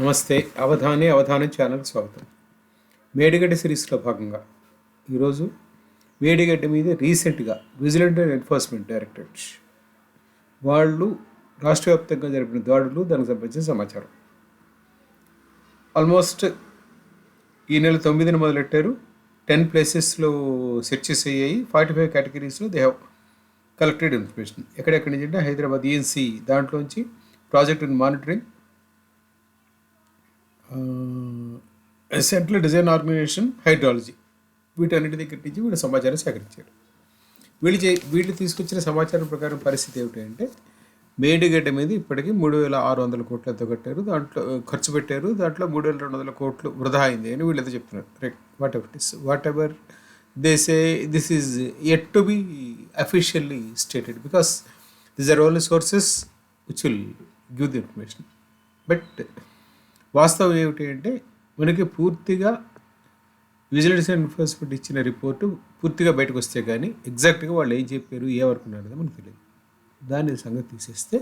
నమస్తే. అవధాని అవధానం ఛానల్ స్వాగతం. మేడిగడ్డ సిరీస్లో భాగంగా ఈరోజు మేడిగడ్డ మీద రీసెంట్గా విజిలెంట్ అండ్ ఎన్ఫోర్స్మెంట్ డైరెక్టరేట్ వాళ్ళు రాష్ట్ర వ్యాప్తంగా జరిపిన దాడులు దానికి సంబంధించిన సమాచారం. ఆల్మోస్ట్ ఈ నెల తొమ్మిదిని మొదలెట్టారు. టెన్ ప్లేసెస్లో సెర్చెస్ అయ్యాయి ఫార్టీ ఫైవ్ కేటగిరీస్లో దే హ్యావ్ కలెక్టెడ్ ఇన్ఫర్మేషన్. ఎక్కడెక్కడి నుంచి అంటే హైదరాబాద్ ఈఎన్సీ దాంట్లోంచి project and monitoring central design organisation hydrology వీటన్నిటి దగ్గర నుంచి వీళ్ళు సమాచారం సేకరించారు వీళ్ళు చే వీళ్ళు తీసుకొచ్చిన సమాచారం ప్రకారం పరిస్థితి ఏమిటి అంటే మేడిగడ్డ మీద ఇప్పటికీ మూడు వేల ఆరు వందల కోట్లు ఎంతో కట్టారు. దాంట్లో ఖర్చు పెట్టారు. దాంట్లో మూడు వేల రెండు వందల కోట్లు వృధా అయింది అని వీళ్ళతో చెప్తున్నారు. Right whatever is whatever they say this is yet to be officially stated because this are only sources which will give the information but వాస్తవం ఏమిటి అంటే మనకి పూర్తిగా విజిలెన్స్ ఎన్ఫోర్స్మెంట్ ఇచ్చిన రిపోర్టు పూర్తిగా బయటకు వస్తే కానీ ఎగ్జాక్ట్గా వాళ్ళు ఏం చెప్పారు ఏ వరకు మనకు తెలియదు. దాని సంగతి తీసేస్తే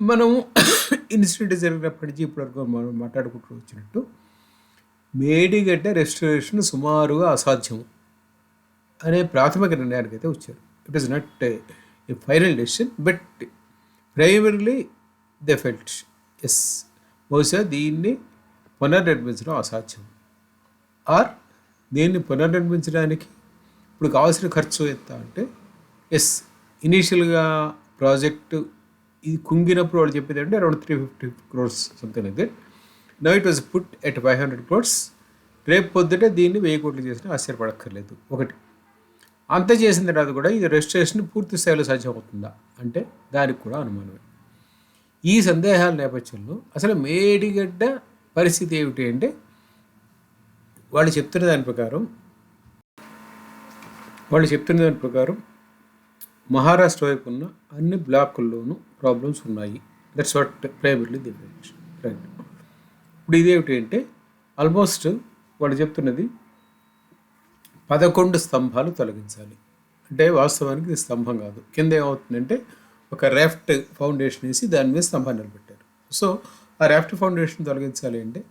మనము ఇన్సిడెంట్ జరిగినప్పటి నుంచి ఇప్పటివరకు మనం మాట్లాడుకుంటూ వచ్చినట్టు మేడిగడ్డ రెస్టరేషన్ సుమారుగా అసాధ్యం అనే ప్రాథమిక నిర్ణయానికి అయితే వచ్చారు it is not a final decision but primarily they felt as బహుశా దీన్ని పునర్నిర్మించడం అసాధ్యం. ఆర్ దీన్ని పునర్నిర్మించడానికి ఇప్పుడు కావాల్సిన ఖర్చు ఎంత అంటే ఎస్ ఇనీషియల్గా ప్రాజెక్టు ఇది కుంగినప్పుడు వాళ్ళు చెప్పేది అంటే around three fifty crores something like that no it was put at five hundred crores రేపు పొద్దుటే దీన్ని వెయ్యి కోట్లు చేసినా ఆశ్చర్యపడక్కర్లేదు. ఒకటి. అంత చేసిన తర్వాత కూడా ఇది రిజిస్ట్రేషన్ పూర్తి స్థాయిలో సాధ్యమవుతుందా? అంటే దానికి కూడా అనుమానమే. ఈ సందేహాల నేపథ్యంలో అసలు మేడిగడ్డ పరిస్థితి ఏమిటి అంటే వాళ్ళు చెప్తున్న దాని ప్రకారం వాళ్ళు చెప్తున్న దాని ప్రకారం మహారాష్ట్ర వైపు ఉన్న అన్ని బ్లాకుల్లోనూ ప్రాబ్లమ్స్ ఉన్నాయి. That's what primarily the right ఇప్పుడు ఇదేమిటి అంటే ఆల్మోస్ట్ వాళ్ళు చెప్తున్నది పదకొండు స్తంభాలు తొలగించాలి. అంటే వాస్తవానికి ఇది స్తంభం కాదు. కింద ఏమవుతుందంటే ఒక రాఫ్ట్ ఫౌండేషన్ వేసి దాని మీద స్తంభాన్ని నిలబెట్టారు సో ఆ రాఫ్ట్ ఫౌండేషన్ తొలగించాలి అంటే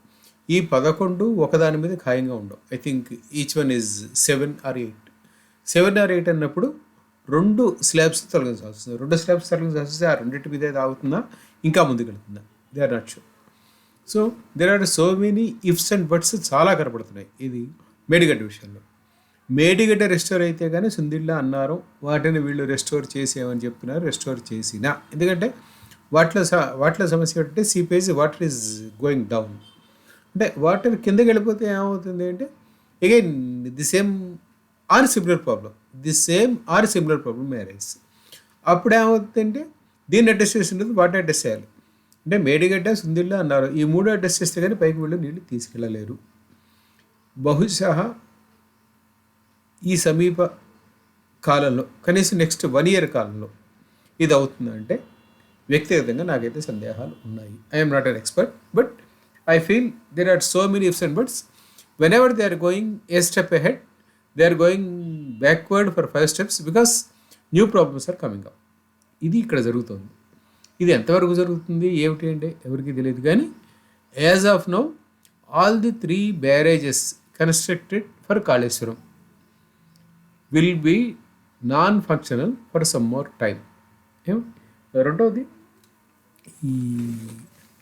ఈ పదకొండు ఒకదాని మీద ఖాయంగా ఉండవు. I think each one is seven or eight seven or eight అన్నప్పుడు రెండు స్లాబ్స్ తొలగించాల్సి వస్తుంది. రెండు స్లాబ్స్ తొలగించాల్సి వస్తే ఆ రెండింటి మీద ఏది ఆగుతుందా ఇంకా ముందుకెళ్తుందా? They are not sure so there are so many ifs and buts చాలా కనపడుతున్నాయి. ఇది మేడిగడ్డ విషయంలో. మేడిగడ్డ రెస్టోర్ అయితే కానీ సుందిళ్ళ అన్నారు వాటిని వీళ్ళు రెస్టోర్ చేసేమని చెప్తున్నారు రెస్టోర్ చేసినా. ఎందుకంటే వాటిలో స- వాటిలో సమస్య ఏంటంటే seepage water is going down అంటే వాటర్ కిందకి వెళ్ళిపోతే ఏమవుతుంది అంటే again the same or similar problem the same or similar problem barrage అప్పుడు ఏమవుతుందంటే దీన్ని అడ్జస్ట్ చేసినది వాటిని అడ్జస్ట్ చేయాలి. అంటే మేడిగడ్డ సుందిళ్ళ అన్నారు ఈ మూడు అడ్జస్ట్ చేస్తే కానీ పైకి వెళ్ళి నీళ్ళు తీసుకెళ్ళలేరు. బహుశా ఈ సమీప కాలంలో కనీసం నెక్స్ట్ వన్ ఇయర్ కాలంలో ఇది అవుతుందంటే వ్యక్తిగతంగా నాకైతే సందేహాలు ఉన్నాయి. I'm not an expert but I feel there are so many ifs and buts whenever they are going a step ahead they are going backward four five steps because new problems are coming up ఇది ఇక్కడ జరుగుతుంది. ఇది ఎంతవరకు జరుగుతుంది? ఏమిటి అంటే ఎవరికి తెలియదు కానీ as of now all the three barrages constructed for Kaleshwaram will be non functional for some more time ఏం? రెండవది ఈ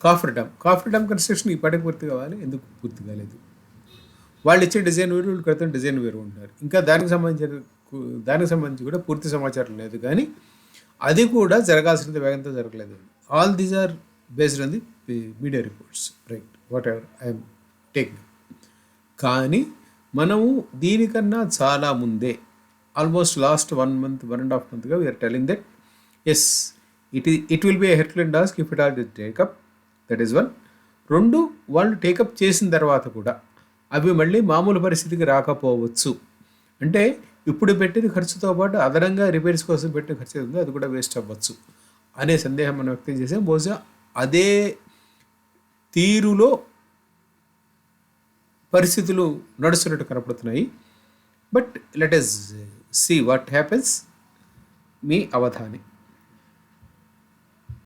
coffer dam coffer dam construction ఇప్పటికి పూర్తి కావాలి ఎందుకు పూర్తి కాలేదు? వాళ్ళు ఇచ్చే డిజైన్ వేరు వీళ్ళు క్రితం డిజైన్ వేరు ఉంటారు ఇంకా దానికి సంబంధించిన దానికి సంబంధించి కూడా పూర్తి సమాచారం లేదు. కానీ అది కూడా జరగాల్సినంత వేగంతో జరగలేదు. All these are based on the media reports right whatever I'm taking కానీ మనము దీనికన్నా చాలా ముందే almost last one month one and half మంత్గా we're telling that as it it will be herculean task if it are the take up that is one రెండు వాళ్ళు take up చేసిన తర్వాత కూడా అవి మళ్ళీ మామూలు పరిస్థితికి రాకపోవచ్చు. అంటే ఇప్పుడు పెట్టిన ఖర్చుతో పాటు అదనంగా రిపేర్స్ కోసం పెట్టిన ఖర్చు ఉందో అది కూడా వేస్ట్ అవ్వచ్చు. అనే సందేహం మనం వ్యక్తం చేసాం. బహుశా అదే తీరులో పరిస్థితులు నడుస్తున్నట్టు కనపడుతున్నాయి. But let's see what happens మీ అవధాని.